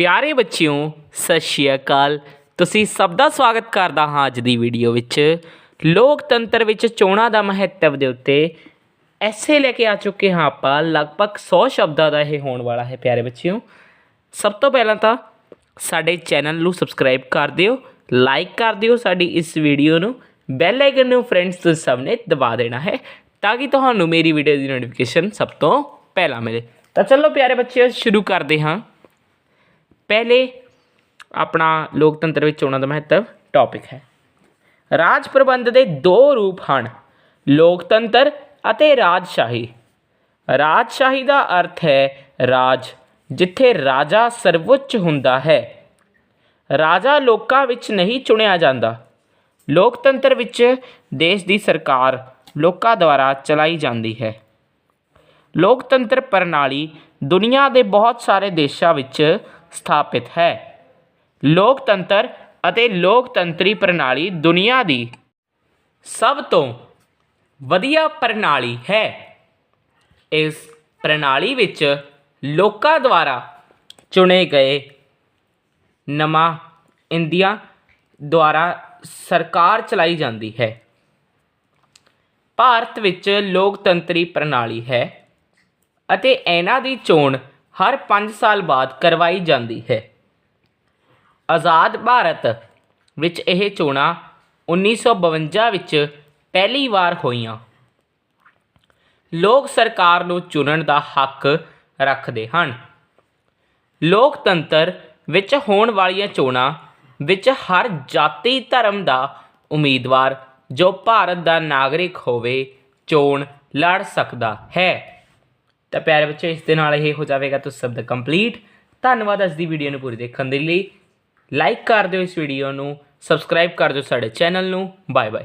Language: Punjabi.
ਪਿਆਰੇ ਬੱਚਿਓ, ਸਤਿ ਸ਼੍ਰੀ ਅਕਾਲ। ਤੁਸੀਂ ਸਭ ਦਾ ਸਵਾਗਤ ਕਰਦਾ ਹਾਂ ਅੱਜ ਦੀ ਵੀਡੀਓ ਵਿੱਚ। ਲੋਕਤੰਤਰ ਵਿੱਚ ਚੋਣਾਂ ਦਾ ਮਹੱਤਵ ਦੇ ਉੱਤੇ ਐਸੇ ਲੈ ਕੇ ਆ ਚੁੱਕੇ ਹਾਂ ਆਪਾਂ। ਲਗਭਗ 100 ਸ਼ਬਦਾਂ ਦਾ ਇਹ ਹੋਣ ਵਾਲਾ ਹੈ ਪਿਆਰੇ ਬੱਚਿਓ। ਸਭ ਤੋਂ ਪਹਿਲਾਂ ਤਾਂ ਸਾਡੇ ਚੈਨਲ ਨੂੰ ਸਬਸਕ੍ਰਾਈਬ ਕਰ ਦਿਓ ਲਾਈਕ ਕਰ ਦਿਓ ਸਾਡੀ ਇਸ ਵੀਡੀਓ ਨੂੰ। ਬੈਲ ਆਈਕਨ ਨੂੰ ਫਰੈਂਡਸ ਦੇ ਸਭ ਨੇ ਦਬਾ ਦੇਣਾ ਹੈ ਤਾਂ ਕਿ ਤੁਹਾਨੂੰ ਮੇਰੀ ਵੀਡੀਓ ਦੀ ਨੋਟੀਫਿਕੇਸ਼ਨ ਸਭ ਤੋਂ ਪਹਿਲਾਂ ਮਿਲੇ। ਤਾਂ ਚਲੋ ਪਿਆਰੇ ਬੱਚਿਓ, ਸ਼ੁਰੂ ਕਰਦੇ ਹਾਂ। ਪਹਿਲੇ ਆਪਣਾ ਲੋਕਤੰਤਰ ਵਿੱਚ ਚੋਣਾਂ ਦਾ ਮਹੱਤਵ ਟੌਪਿਕ ਹੈ ਰਾਜ ਪ੍ਰਬੰਧ ਦੇ ਦੋ ਰੂਪ ਹਨ ਲੋਕਤੰਤਰ ਅਤੇ ਰਾਜਸ਼ਾਹੀ ਰਾਜਸ਼ਾਹੀ ਦਾ ਅਰਥ ਹੈ ਰਾਜ ਜਿੱਥੇ ਰਾਜਾ ਸਰਵਉੱਚ ਹੁੰਦਾ ਹੈ ਰਾਜਾ ਲੋਕਾਂ ਵਿੱਚ ਨਹੀਂ ਚੁਣਿਆ ਜਾਂਦਾ ਲੋਕਤੰਤਰ ਵਿੱਚ ਦੇਸ਼ ਦੀ ਸਰਕਾਰ ਲੋਕਾਂ ਦੁਆਰਾ ਚਲਾਈ ਜਾਂਦੀ ਹੈ ਲੋਕਤੰਤਰ ਪ੍ਰਣਾਲੀ ਦੁਨੀਆ ਦੇ ਬਹੁਤ ਸਾਰੇ ਦੇਸ਼ਾਂ ਵਿੱਚ ਸਥਾਪਿਤ ਹੈ। ਲੋਕਤੰਤਰ ਅਤੇ ਲੋਕਤੰਤਰੀ ਪ੍ਰਣਾਲੀ ਦੁਨੀਆ ਦੀ ਸਭ ਤੋਂ ਵਧੀਆ ਪ੍ਰਣਾਲੀ ਹੈ। ਇਸ ਪ੍ਰਣਾਲੀ ਵਿੱਚ ਲੋਕਾਂ ਦੁਆਰਾ ਚੁਣੇ ਗਏ ਨਵਾਂ ਇੰਡੀਆ ਦੁਆਰਾ ਸਰਕਾਰ ਚਲਾਈ ਜਾਂਦੀ ਹੈ। ਭਾਰਤ ਵਿੱਚ ਲੋਕਤੰਤਰੀ ਪ੍ਰਣਾਲੀ ਹੈ ਅਤੇ ਇਹਨਾਂ ਦੀ ਚੋਣ ਹਰ 5 ਸਾਲ ਬਾਅਦ ਕਰਵਾਈ ਜਾਂਦੀ ਹੈ। ਆਜ਼ਾਦ ਭਾਰਤ ਵਿੱਚ ਇਹ ਚੋਣਾਂ 1952 ਵਿੱਚ ਪਹਿਲੀ ਵਾਰ ਹੋਈਆਂ। ਲੋਕ ਸਰਕਾਰ ਨੂੰ ਚੁਣਨ ਦਾ ਹੱਕ ਰੱਖਦੇ ਹਨ। ਲੋਕਤੰਤਰ ਵਿੱਚ ਹੋਣ ਵਾਲੀਆਂ ਚੋਣਾਂ ਵਿੱਚ ਹਰ ਜਾਤੀ ਧਰਮ ਦਾ ਉਮੀਦਵਾਰ ਜੋ ਭਾਰਤ ਦਾ ਨਾਗਰਿਕ ਹੋਵੇ ਚੋਣ ਲੜ ਸਕਦਾ ਹੈ। ਤਾਂ ਪਿਆਰੇ ਬੱਚੋ, ਇਸ ਦੇ ਨਾਲ ਇਹ ਹੋ ਜਾਵੇਗਾ ਤੁਸੀਂ ਸਭ ਦਾ ਕੰਪਲੀਟ ਧੰਨਵਾਦ ਅੱਜ ਦੀ ਵੀਡੀਓ ਨੂੰ ਪੂਰੀ ਦੇਖਣ ਦੇ ਲਈ। ਲਾਈਕ ਕਰ ਦਿਓ ਇਸ ਵੀਡੀਓ ਨੂੰ ਸਬਸਕ੍ਰਾਈਬ ਕਰ ਦਿਓ ਸਾਡੇ ਚੈਨਲ ਨੂੰ। Bye bye